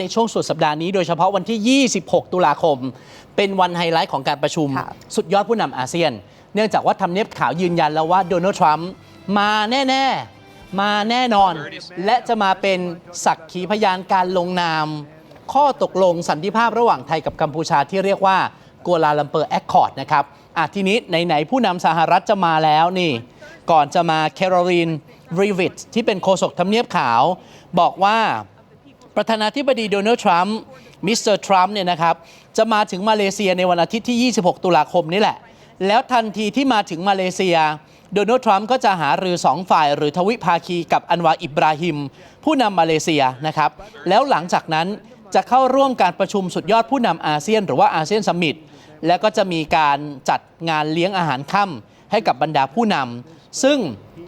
ในช่วงสุดสัปดาห์นี้โดยเฉพาะวันที่ 26 ตุลาคม เป็นวันไฮไลท์ของการประชุมค่ะสุดยอดผู้นำอาเซียน เนื่องจากว่าทำเนียบขาวยืนยันแล้วว่าโดนัลด์ทรัมป์มาแน่ๆ มาแน่นอน และจะมาเป็นสักขีพยานการลงนาม ข้อตกลงสันติภาพระหว่างไทยกับกัมพูชาที่เรียกว่ากัวลาลัมเปอร์แอคคอร์ดนะครับอะทีนี้ไหนๆผู้นำสหรัฐจะมาแล้วนี่ ก่อนจะมาแคโรลีนรีวิตที่เป็นโฆษกทำเนียบขาว บอกว่า ประธานาธิบดีโดนัลด์ทรัมป์มิสเตอร์ทรัมป์เนี่ยนะครับจะมาถึงมาเลเซียในวันอาทิตย์ที่ 26 ตุลาคมนี่แหละ แล้วทันทีที่มาถึงมาเลเซียโดนัลด์ทรัมป์ก็จะหารือสองฝ่ายหรือทวิภาคีกับอันวาอิบราฮิม ผู้นำมาเลเซียนะครับ แล้วหลังจากนั้นจะเข้าร่วมการประชุมสุดยอดผู้นำอาเซียน หรือว่าอาเซียนสมิตแล้วก็จะมีการจัดงานเลี้ยงอาหารค่ำให้กับบรรดาผู้นำซึ่ง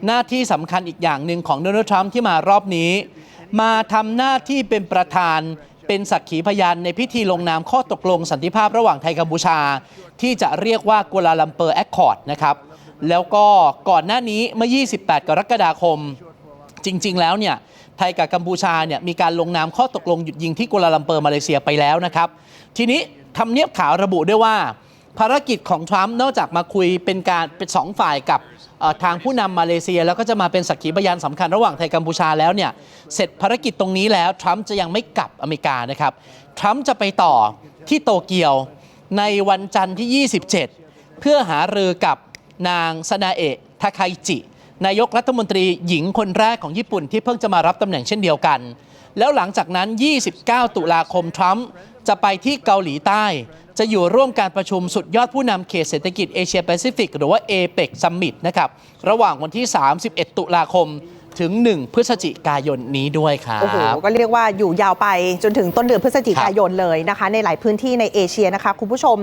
หน้าที่สำคัญอีกอย่างหนึ่งของโดนัลด์ทรัมป์ที่มารอบนี้ มาทำหน้าที่เป็นประธานเป็นสักขีพยานในพิธีลงนามข้อตกลงสันติภาพระหว่างไทยกัมพูชา ที่จะเรียกว่ากัวลาลัมเปอร์แอคคอร์ดนะครับแล้วก็ก่อนหน้านี้เมื่อ 28 กรกฎาคม จริง ๆ แล้วเนี่ยไทยกับกัมพูชาเนี่ยมีการลงนามข้อตกลงหยุดยิงที่กัวลาลัมเปอร์มาเลเซียไปแล้วนะครับทีนี้ทำเนียบขาวระบุด้วยว่า ภารกิจของทรัมป์นอกจากมาคุยเป็นการเป็นสองฝ่ายกับ ทางผู้นำมาเลเซียแล้วก็จะมาเป็นสักขีพยานสำคัญระหว่างไทยกัมพูชาแล้วเนี่ยเสร็จภารกิจตรงนี้แล้วทรัมป์จะยังไม่กลับอเมริกานะครับทรัมป์จะไปต่อที่โตเกียวในวันจันทร์ที่ 27 เพื่อหารือกับนางซานาเอะทาคาอิจิ นายกรัฐมนตรีหญิงคนแรกของญี่ปุ่นที่เพิ่งจะมารับตำแหน่งเช่นเดียวกัน แล้วหลังจากนั้น 29 ตุลาคมทรัมป์จะไปที่เกาหลีใต้ จะอยู่ร่วมการประชุมสุดยอดผู้นำเขตเศรษฐกิจเอเชียแปซิฟิกหรือว่า APEC Summit นะครับ ระหว่างวันที่ 31 ตุลาคมถึง 1 พฤศจิกายนนี้ด้วยครับ โอ้โห ก็เรียกว่าอยู่ยาวไปจนถึงต้นเดือนพฤศจิกายนเลยนะคะ ในหลายพื้นที่ในเอเชียนะคะ คุณผู้ชม